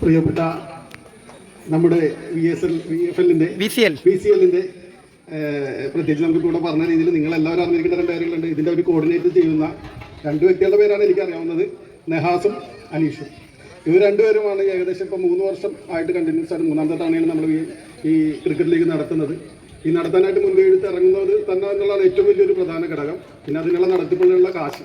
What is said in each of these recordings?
പ്രിയപ്പെട്ട നമ്മുടെ V S L V F എല്ലിന്റെ B C L B C എല്ലിന്റെ പ്രത്യേകിച്ച് നമുക്ക് ഇവിടെ പറഞ്ഞ രീതിയിൽ നിങ്ങൾ എല്ലാവരും അറിഞ്ഞിരിക്കേണ്ട രണ്ട് കാര്യങ്ങളുണ്ട്. ഇതിന്റെ ഒരു കോർഡിനേറ്റ് ചെയ്യുന്ന രണ്ട് വ്യക്തികളുടെ പേരാണ് എനിക്ക് അറിയാവുന്നത് നെഹാസും അനീഷും. ഇവർ രണ്ടുപേരുമാണ് ഏകദേശം ഇപ്പോൾ മൂന്ന് വർഷം ആയിട്ട് കണ്ടിന്യൂസ് ആയിട്ട് മൂന്നാമത്തെ തവണയാണ് നമ്മൾ ഈ ഈ ക്രിക്കറ്റ് ലീഗ് നടത്തുന്നത്. ഈ നടത്താനായിട്ട് മുൻകൈ എടുത്ത് ഇറങ്ങുന്നത് തന്നെ എന്നുള്ളതാണ് ഏറ്റവും വലിയൊരു പ്രധാന ഘടകം. പിന്നെ അതിനുള്ള നടത്തിപ്പിനുള്ള കാശ്.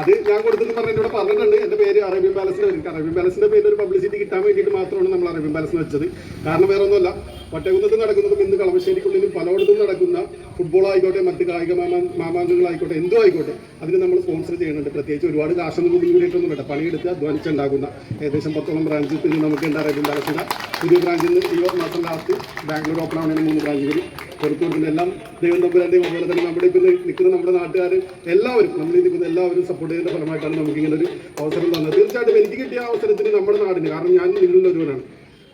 അത് ഞാൻ കൊടുത്തെന്ന് പറഞ്ഞിട്ട് ഇവിടെ പറഞ്ഞിട്ടുണ്ട്. എന്റെ പേര് അറേബ്യൻ പാലസിൽ വരും അറേബ്യൻ പാലസിന്റെ പേരിൽ ഒരു പബ്ലിസിറ്റി കിട്ടാൻ വേണ്ടിയിട്ട് മാത്രമാണ് നമ്മൾ അറേബ്യൻ പാലസ് വെച്ചത്. കാരണം വേറെ ഒന്നുമല്ല പട്ടകുന്നത്തും നടക്കുന്നതും ഇന്ന് കളമശ്ശേരിക്കുള്ളിലും പലയിടത്തും നടക്കുന്ന ഫുട്ബോൾ ആയിക്കോട്ടെ മറ്റ് കായിക മാമാ മാമാങ്കങ്ങളായിക്കോട്ടെ എന്തോ ആയിക്കോട്ടെ അതിന് നമ്മൾ സ്പോൺസർ ചെയ്യുന്നുണ്ട്. പ്രത്യേകിച്ച് ഒരുപാട് കാശൊന്നും കൂടി കൂടിയിട്ടൊന്നും വേണ്ട പണിയെടുത്ത് അധ്വാനിച്ചുണ്ടാക്കുന്ന ഏകദേശം പത്തോളം ബ്രാഞ്ചിൽ നിന്ന് നമുക്ക് ഉണ്ട് അറേബ്യൻ പാലസിന്റെ പുതിയ ബ്രാഞ്ചിൽ നിന്ന് ഈ മാസം ലാസ്റ്റ് ബാംഗ്ലൂർ ഓപ്പൺ ആവുന്നതിന് മൂന്ന് ബ്രാഞ്ചുകൾ കൊടുക്കുന്ന എല്ലാം ദൈവം തമ്പുരാന്റെയും അതുപോലെ തന്നെ നമ്മുടെ ഇപ്പം നിൽക്കുന്ന നമ്മുടെ നാട്ടുകാർ എല്ലാവരും നമ്മൾ നിൽക്കുന്ന എല്ലാവരും സപ്പോർട്ട് ചെയ്തതിന്റെ ഫലമായിട്ടാണ് നമുക്ക് ഇങ്ങനെ ഒരു അവസരം തന്നത്. തീർച്ചയായിട്ടും എനിക്ക് കിട്ടിയ അവസരത്തിന് നമ്മുടെ നാടിന് കാരണം ഞാൻ നിങ്ങളിൽ ഒരുവനാണ്.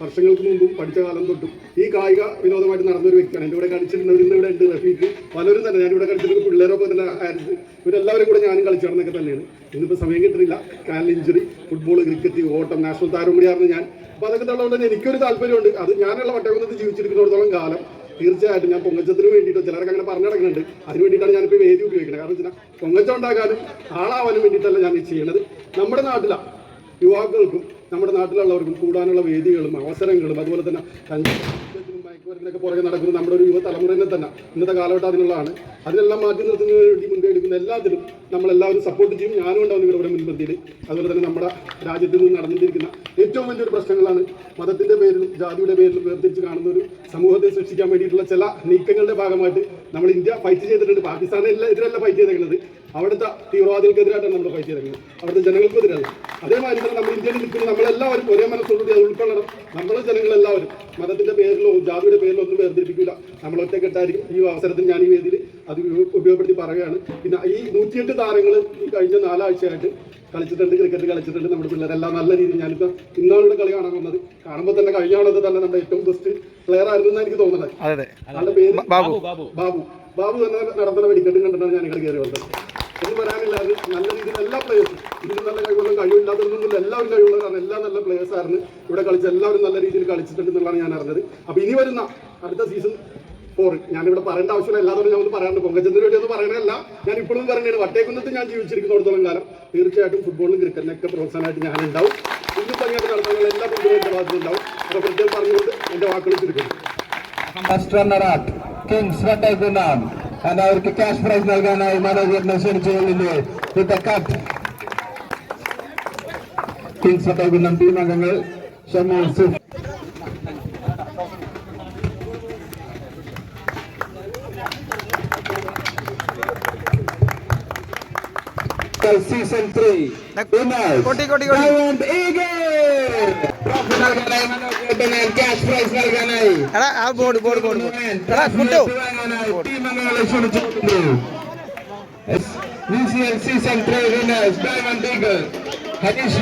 വർഷങ്ങൾക്ക് മുമ്പും പഠിച്ച കാലം തൊട്ടും ഈ കായിക വിനോദമായിട്ട് നടന്നൊരു വ്യക്തിയാണ്. എന്റെ കൂടെ കളിച്ചിരുന്നവരിന്ന് ഇവിടെ ഉണ്ട്. റഫീഖ് പലരും തന്നെ. ഞാനിവിടെ കളിച്ചിരുന്ന പിള്ളേരൊക്കെ തന്നെ ആയിരുന്നു. ഇവരെല്ലാവരും കൂടെ ഞാനും കളിച്ചു നടന്നൊക്കെ തന്നെയാണ്. ഇന്നിപ്പോൾ സമയം കിട്ടുന്നില്ല കാലിൽ ഇഞ്ചുറി ഫുട്ബോൾ ക്രിക്കറ്റ് ഓട്ടം നാഷണൽ താരം കൂടിയായിരുന്നു ഞാൻ. അപ്പോൾ അതൊക്കെ ഉള്ളതുകൊണ്ട് തന്നെ എനിക്കൊരു താല്പര്യമുണ്ട്. അത് ഞാനുള്ള വട്ടകുന്നത്ത് ജീവിച്ചിരിക്കുന്നിടത്തോളം കാലം തീർച്ചയായിട്ടും ഞാൻ പൊങ്ങച്ചത്തിന് വേണ്ടിയിട്ട് ചിലർക്ക് അങ്ങനെ പറഞ്ഞു നടക്കുന്നുണ്ട് അതിന് വേണ്ടിയിട്ടാണ് ഞാനിപ്പോൾ വേദി ഉപയോഗിക്കുന്നത്. കാരണം വെച്ചാൽ പൊങ്ങച്ചം ഉണ്ടാക്കാനും ആളാവാനും വേണ്ടിയിട്ടല്ല ഞാൻ ചെയ്യുന്നത് നമ്മുടെ നാട്ടിലാണ് യുവാക്കൾക്കും നമ്മുടെ നാട്ടിലുള്ളവർക്കും കൂടാനുള്ള വേദികളും അവസരങ്ങളും അതുപോലെ തന്നെ മയക്കുമരുന്നൊക്കെ പുറകെ നടക്കുന്ന നമ്മുടെ ഒരു യുവതലമുറയെ തന്നെ ഇന്നത്തെ കാലഘട്ടം അതിനുള്ളതാണ്. അതിനെല്ലാം മാറ്റി നിർത്തുന്നതിന് വേണ്ടി മുൻകൈ എടുക്കുന്ന എല്ലാത്തിലും നമ്മളെല്ലാവരും സപ്പോർട്ട് ചെയ്യും. ഞാനും ഉണ്ടാവും ഇവിടെ മുൻപന്തിയിൽ അതുപോലെ തന്നെ നമ്മുടെ രാജ്യത്ത് നിന്ന് നടന്നിരിക്കുന്ന ഏറ്റവും വലിയൊരു പ്രശ്നങ്ങളാണ് മതത്തിന്റെ പേരിലും ജാതിയുടെ പേരിലും വേർതിരിച്ച് കാണുന്ന ഒരു സമൂഹത്തെ സൃഷ്ടിക്കാൻ വേണ്ടിയിട്ടുള്ള ചില നീക്കങ്ങളുടെ ഭാഗമായിട്ട് നമ്മൾ ഇന്ത്യ ഫൈറ്റ് ചെയ്തിട്ടുണ്ട്. പാകിസ്ഥാനെല്ലാം എതിരല്ല ഫൈറ്റ് ചെയ്തേക്കുന്നത് അവിടുത്തെ തീവ്രവാദികൾക്കെതിരായിട്ടാണ് നമ്മൾ ഫൈറ്റ് ചെയ്തേക്കുന്നത് അവിടുത്തെ ജനങ്ങൾക്കെതിരാണ് അതേമാതിരി തന്നെ നമ്മൾ ഇന്ത്യയിൽ നിൽക്കുന്ന നമ്മളെല്ലാവരും ഒരേ മനസ്സോടുകൂടി അത് ഉൾക്കൊള്ളണം. നമ്മളെ ജനങ്ങളെല്ലാവരും മതത്തിന്റെ പേരിലോ ജാതിയുടെ പേരിലോ ഒന്നും വേർതിരിപ്പിക്കില്ല. നമ്മൾ ഒറ്റക്കെട്ടായിരിക്കും. ഈ അവസരത്തിൽ ഞാൻ ഈ വേദിയിൽ അത് ഉപ- ഉപയോഗപ്പെടുത്തി പറയുകയാണ്. പിന്നെ ഈ നൂറ്റിയെട്ട് താരങ്ങൾ ഈ കഴിഞ്ഞ നാലാഴ്ചയായിട്ട് കളിച്ചിട്ടുണ്ട് ക്രിക്കറ്റ് കളിച്ചിട്ടുണ്ട് നമ്മുടെ പിള്ളേരെല്ലാം നല്ല രീതിയിൽ ഞാനിപ്പോൾ ഇന്നാണ് ഇവിടെ കളി കാണാൻ വന്നത്. കാണുമ്പോൾ തന്നെ കഴിഞ്ഞ ആളത് തന്നെ നമ്മുടെ ഏറ്റവും ബെസ്റ്റ് പ്ലെയർ ആയിരുന്നു എന്നാണ് എനിക്ക് തോന്നുന്നത്. ആളുടെ പേര് ബാബു. ബാബു. ബാബു. തന്നെ നടത്തുന്ന വെടിക്കെട്ടും കണ്ടിട്ടാണ് ഞാൻ ഇവിടെ കയറി വന്നത്. എന്ന് പറയാനില്ലാതെ നല്ല രീതിയിൽ എല്ലാ പ്ലേയേഴ്സും ഇതിലും നല്ല കഴിവുള്ള കഴിവില്ലാത്തതൊന്നും എല്ലാവരും കഴിവുള്ളവരാണ് എല്ലാ നല്ല പ്ലേയേഴ്സ് ആയിരുന്നു. ഇവിടെ കളിച്ച് എല്ലാവരും നല്ല രീതിയിൽ കളിച്ചിട്ടുണ്ട് എന്നുള്ളതാണ് ഞാൻ അറിഞ്ഞത്. അപ്പോൾ ഇനി വരുന്ന അടുത്ത സീസൺ ഫോർ ഞാനിവിടെ പറയേണ്ട ആവശ്യമില്ല. എല്ലാവരും ഞാൻ ഒന്ന് പറയാനുണ്ട് പൊങ്കച്ചന്ദ്രന് വേണ്ടി ഒന്നും പറയണമല്ല ഞാൻ ഇപ്പോഴും പറയുന്നത് വട്ടേക്കുന്നത്ത് ഞാൻ ജീവിച്ചിരിക്കുന്നിടത്തോളം കാലം. തീർച്ചയായിട്ടും ഫുട്ബോളിനും ക്രിക്കറ്റിനൊക്കെ പ്രോത്സാഹനമായിട്ട് ഞാൻ ഉണ്ടാവും. ഇന്ന് പങ്കെടുത്ത് നടത്താനുള്ള എല്ലാ കുട്ടികളും ഭാഗത്തുണ്ടാവും അപ്പോൾ പ്രത്യേകം പറഞ്ഞുകൊണ്ട് എന്റെ വാക്കുകൾ ചുരുക്കുന്നു. കിങ്സ് വട്ടേക്കുന്നം and അവർക്ക് ക്യാഷ് പ്രൈസ് നൽകാനായി മാനേജറിനെ ക്ഷണിച്ചുകൊള്ളില്ലേ വിത്ത് കട്ട് കിങ്സ് വട്ടേക്കുന്നം ടീം അംഗങ്ങൾ Shameer Concession three. Winners. Koti koti koti. Diamond Eagle. Trophy nalgana hai mano ketane cash prize nalgana hai. Ada aa board board board. Ada kuttu. Team mangala shuru chukundu. VCL season three winners Diamond Eagle. Harish.